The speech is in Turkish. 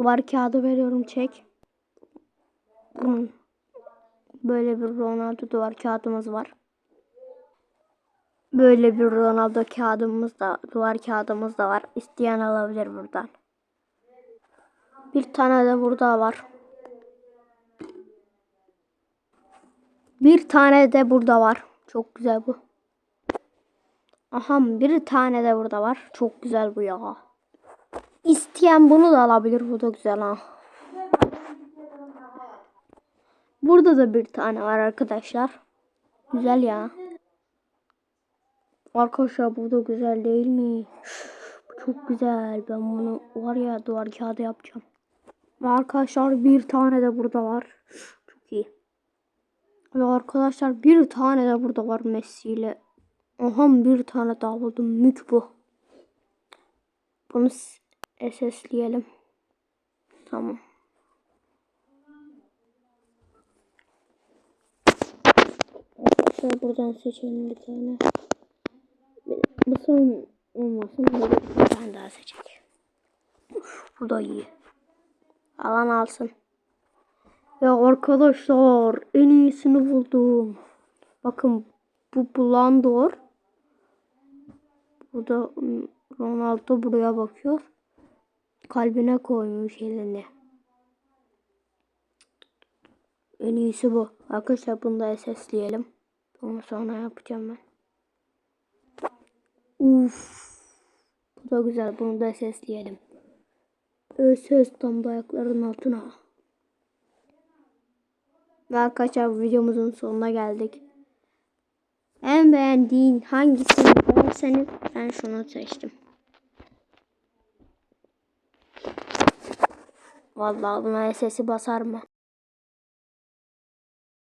Duvar kağıdı veriyorum çek. Bunun Böyle bir Ronaldo duvar kağıdımız var. Böyle bir Ronaldo kağıdımız da duvar kağıdımız da var. İsteyen alabilir buradan. Bir tane de burada var. Bir tane de burada var. Çok güzel bu. Aha bir tane de burada var. Çok güzel bu ya. İsteyen bunu da alabilir. Bu da güzel ha. Burada da bir tane var arkadaşlar. Güzel ya. Arkadaşlar bu da güzel değil mi? Çok güzel. Ben bunu var ya duvar kağıdı yapacağım. Arkadaşlar bir tane de burada var. Çok iyi. Ve arkadaşlar bir tane de burada var Messi ile. Aha bir tane daha buldum. Mük bu. Bunu SS'leyelim. Tamam. Şöyle buradan seçelim bir tane. Bu son olmasın. Böyle bir tane daha seçecek. Uf, bu da iyi. Alan alsın. Ya arkadaşlar en iyisini buldum. Bakın bu Blandor. Bu da Ronaldo buraya bakıyor. Kalbine koymuş elini. En iyisi bu. Arkadaşlar bunu da SS'leyelim. Onu sonra yapacağım ben. Uf. Bu da güzel. Bunu da SS'leyelim. SS tam da ayakların altına. Ve arkadaşlar videomuzun sonuna geldik. En beğendiğin hangisini derseniz ben şunu seçtim. Vallahi buna sesi basar mı?